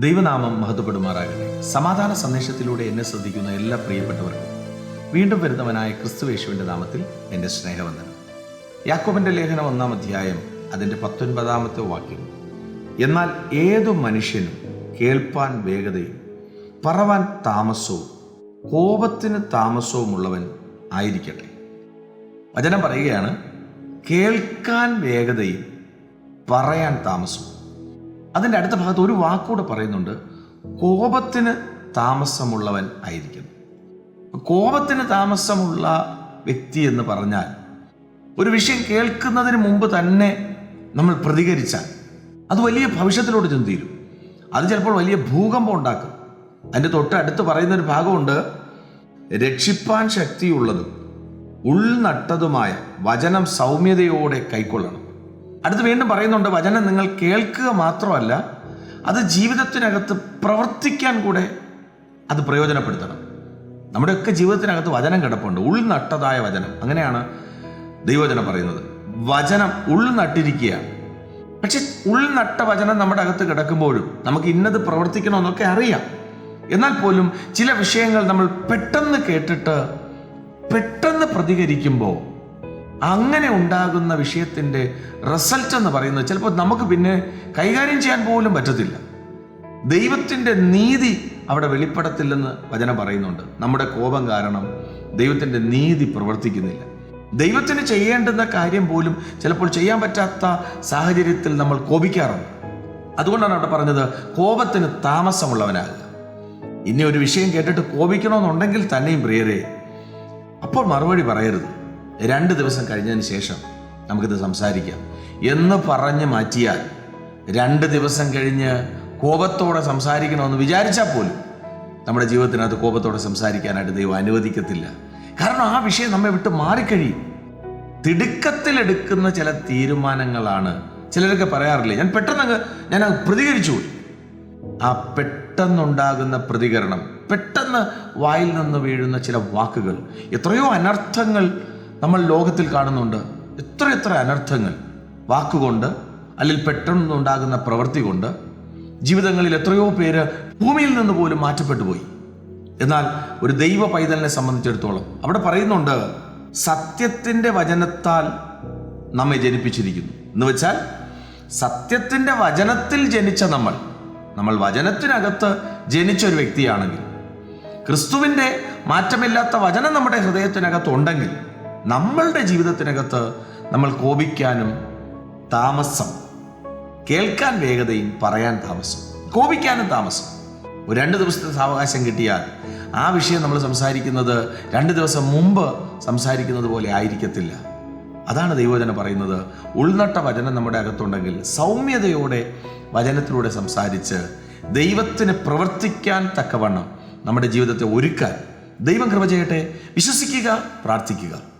ദൈവനാമം മഹത്വപ്പെടുമാറാകട്ടെ. സമാധാന സന്ദേശത്തിലൂടെ എന്നെ ശ്രദ്ധിക്കുന്ന എല്ലാ പ്രിയപ്പെട്ടവർക്കും വീണ്ടും വരുന്നവനായ ക്രിസ്തുവേശുവിന്റെ നാമത്തിൽ എന്റെ സ്നേഹവന്ദനം. യാക്കോബിന്റെ ലേഖനം ഒന്നാം അധ്യായം അതിന്റെ പത്തൊൻപതാമത്തെ വാക്യം. എന്നാൽ ഏതു മനുഷ്യനും കേൾപ്പാൻ വേഗതയും പറവാൻ താമസവും കോപത്തിന് താമസവുമുള്ളവൻ ആയിരിക്കട്ടെ. വചനം പറയുകയാണ് കേൾക്കാൻ വേഗതയും പറയാൻ താമസവും. അതിന്റെ അടുത്ത ഭാഗത്ത് ഒരു വാക്കൂടെ പറയുന്നുണ്ട് കോപത്തിന് താമസമുള്ളവൻ ആയിരിക്കും കോപത്തിന് താമസമുള്ള വ്യക്തി എന്ന് പറഞ്ഞാൽ ഒരു വിഷയം കേൾക്കുന്നതിന് മുമ്പ് തന്നെ നമ്മൾ പ്രതികരിച്ചാൽ അത് വലിയ ഭവിഷ്യത്തിലോട്ട് ചെന്ന് അത് ചിലപ്പോൾ വലിയ ഭൂകമ്പം ഉണ്ടാക്കും. അതിന്റെ തൊട്ടടുത്ത് പറയുന്ന ഒരു ഭാഗമുണ്ട് രക്ഷിപ്പാൻ ശക്തിയുള്ളതും ഉൾനട്ടതുമായ വചനം സൗമ്യതയോടെ കൈക്കൊള്ളണം. അടുത്ത് വീണ്ടും പറയുന്നുണ്ട് വചനം നിങ്ങൾ കേൾക്കുക മാത്രമല്ല അത് ജീവിതത്തിനകത്ത് പ്രവർത്തിക്കാൻ കൂടെ അത് പ്രയോജനപ്പെടുത്തണം. നമ്മുടെയൊക്കെ ജീവിതത്തിനകത്ത് വചനം കിടപ്പുണ്ട് ഉൾനട്ടതായ വചനം. അങ്ങനെയാണ് ദൈവചനം പറയുന്നത്. വചനം ഉൾനട്ടിരിക്കുക പക്ഷെ ഉൾനട്ട വചനം നമ്മുടെ അകത്ത് കിടക്കുമ്പോഴും നമുക്ക് ഇന്നത് പ്രവർത്തിക്കണമെന്നൊക്കെ അറിയാം. എന്നാൽ പോലും ചില വിഷയങ്ങൾ നമ്മൾ പെട്ടെന്ന് കേട്ടിട്ട് പെട്ടെന്ന് പ്രതികരിക്കുമ്പോൾ അങ്ങനെ ഉണ്ടാകുന്ന വിഷയത്തിന്റെ റിസൾട്ട് എന്ന് പറയുന്നത് ചിലപ്പോൾ നമുക്ക് പിന്നെ കൈകാര്യം ചെയ്യാൻ പോലും പറ്റത്തില്ല. ദൈവത്തിന്റെ നീതി അവിടെ വെളിപ്പെടത്തില്ലെന്ന് വചനം പറയുന്നുണ്ട്. നമ്മുടെ കോപം കാരണം ദൈവത്തിന്റെ നീതി പ്രവർത്തിക്കുന്നില്ല. ദൈവത്തിന് ചെയ്യേണ്ടുന്ന കാര്യം പോലും ചിലപ്പോൾ ചെയ്യാൻ പറ്റാത്ത സാഹചര്യത്തിൽ നമ്മൾ കോപിക്കാറുണ്ട്. അതുകൊണ്ടാണ് അവിടെ പറഞ്ഞത് കോപത്തിന് താമസമുള്ളവനാകുക. ഇനി ഒരു വിഷയം കേട്ടിട്ട് കോപിക്കണമെന്നുണ്ടെങ്കിൽ തന്നെയും പ്രിയരെ അപ്പോൾ മറുപടി പറയരുത്. രണ്ട് ദിവസം കഴിഞ്ഞതിന് ശേഷം നമുക്കിത് സംസാരിക്കാം. എന്ന് പറഞ്ഞ് മാറ്റിയാൽ രണ്ട് ദിവസം കഴിഞ്ഞ് കോപത്തോടെ സംസാരിക്കണമെന്ന് വിചാരിച്ചാൽ പോലും നമ്മുടെ ജീവിതത്തിനകത്ത് കോപത്തോടെ സംസാരിക്കാനായിട്ട് ദൈവം അനുവദിക്കത്തില്ല. കാരണം ആ വിഷയം നമ്മെ വിട്ട് മാറിക്കഴിയും. തിടുക്കത്തിലെടുക്കുന്ന ചില തീരുമാനങ്ങളാണ് ചിലരൊക്കെ പറയാറില്ലേ ഞാൻ പെട്ടെന്ന് ഞാൻ പ്രതികരിച്ചു ആ പെട്ടെന്നുണ്ടാകുന്ന പ്രതികരണം പെട്ടെന്ന് വായിൽ നിന്ന് വീഴുന്ന ചില വാക്കുകൾ എത്രയോ അനർത്ഥങ്ങൾ നമ്മൾ ലോകത്തിൽ കാണുന്നുണ്ട് എത്ര എത്ര അനർത്ഥങ്ങൾ. വാക്കുകൊണ്ട് അല്ലെങ്കിൽ പെട്ടെന്നുണ്ടാകുന്ന പ്രവൃത്തി കൊണ്ട് ജീവിതങ്ങളിൽ എത്രയോ പേര് ഭൂമിയിൽ നിന്ന് പോലും മാറ്റപ്പെട്ടു പോയി. എന്നാൽ ഒരു ദൈവ പൈതലിനെ സംബന്ധിച്ചിടത്തോളം അവിടെ പറയുന്നുണ്ട് സത്യത്തിന്റെ വചനത്താൽ നമ്മെ ജനിപ്പിച്ചിരിക്കുന്നു. എന്ന് വെച്ചാൽ സത്യത്തിന്റെ വചനത്തിൽ ജനിച്ച നമ്മൾ നമ്മൾ വചനത്തിനകത്ത് ജനിച്ച ഒരു വ്യക്തിയാണെങ്കിൽ ക്രിസ്തുവിന്റെ മാറ്റമില്ലാത്ത വചനം നമ്മുടെ ഹൃദയത്തിനകത്ത് ഉണ്ടെങ്കിൽ നമ്മളുടെ ജീവിതത്തിനകത്ത് നമ്മൾ കോപിക്കാനും താമസം കേൾക്കാൻ വേഗതയും പറയാൻ താമസം കോപിക്കാനും താമസം. ഒരു രണ്ട് ദിവസത്തെ സാവകാശം കിട്ടിയാൽ ആ വിഷയം നമ്മൾ സംസാരിക്കുന്നത് രണ്ട് ദിവസം മുമ്പ് സംസാരിക്കുന്നത് പോലെ ആയിരിക്കത്തില്ല. അതാണ് ദൈവവചനം പറയുന്നത്. ഉൾനട്ട വചനം നമ്മുടെ അകത്തുണ്ടെങ്കിൽ സൗമ്യതയോടെ വചനത്തിലൂടെ സംസാരിച്ച് ദൈവത്തിന് പ്രവർത്തിക്കാൻ തക്കവണ്ണം നമ്മുടെ ജീവിതത്തെ ഒരുക്കാൻ ദൈവം കൃപ ചെയ്യട്ടെ. വിശ്വസിക്കുക പ്രാർത്ഥിക്കുക.